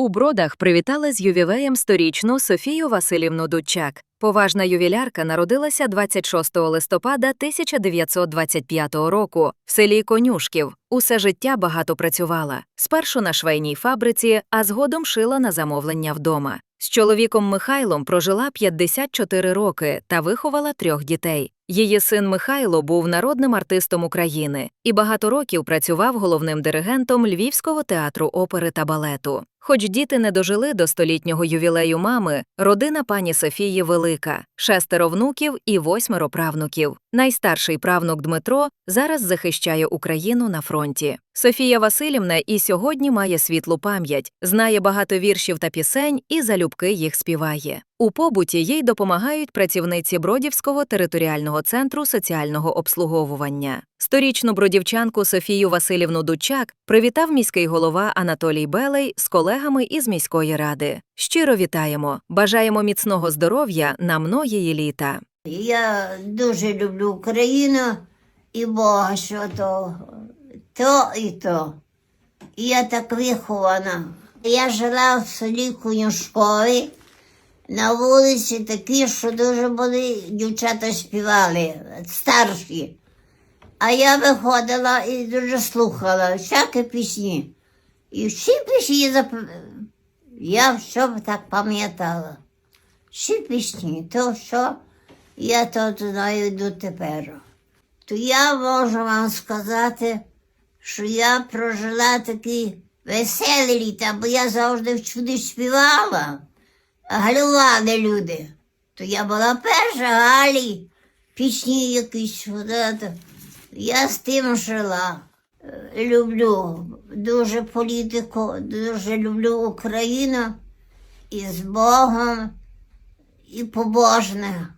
У бродах привітали з ювілеєм сторічну Софію Васильівну Дудчак. Поважна ювілярка народилася 26 листопада 1925 року в селі Конюшків. Усе життя багато працювала. Спершу на швейній фабриці, а згодом шила на замовлення вдома. З чоловіком Михайлом прожила 54 роки та виховала трьох дітей. Її син Михайло був народним артистом України і багато років працював головним диригентом Львівського театру опери та балету. Хоч діти не дожили до столітнього ювілею мами, родина пані Софії велика шестеро внуків і восьмеро правнуків. Найстарший правнук Дмитро зараз захищає Україну на фронті. Софія Васильівна і сьогодні має світлу пам'ять, знає багато віршів та пісень і залюбки їх співає. У побуті їй допомагають працівниці Бродівського територіального центру соціального обслуговування. Сторічну бродівчанку Софію Васильівну Дучак привітав міський голова Анатолій Белей з колегами із міської ради. Щиро вітаємо, бажаємо міцного здоров'я на многії літа. Я дуже люблю Україну і Бога, що то, то і то. Я так вихована. Я жила в селі Конюшкові, на вулиці такі, що дуже були дівчата співали, старші. А я виходила і дуже слухала всякі пісні. І всі пісні зап... я все так пам'ятала. Всі пісні, то що я то знаю до тепер. То я можу вам сказати, що я прожила такі веселі літа, бо я завжди всюди співала, галювали люди. То я була перша Галі, пісні якісь. Я з тим жила. Е, Люблю дуже політику, дуже люблю Україну і з Богом, і побожне.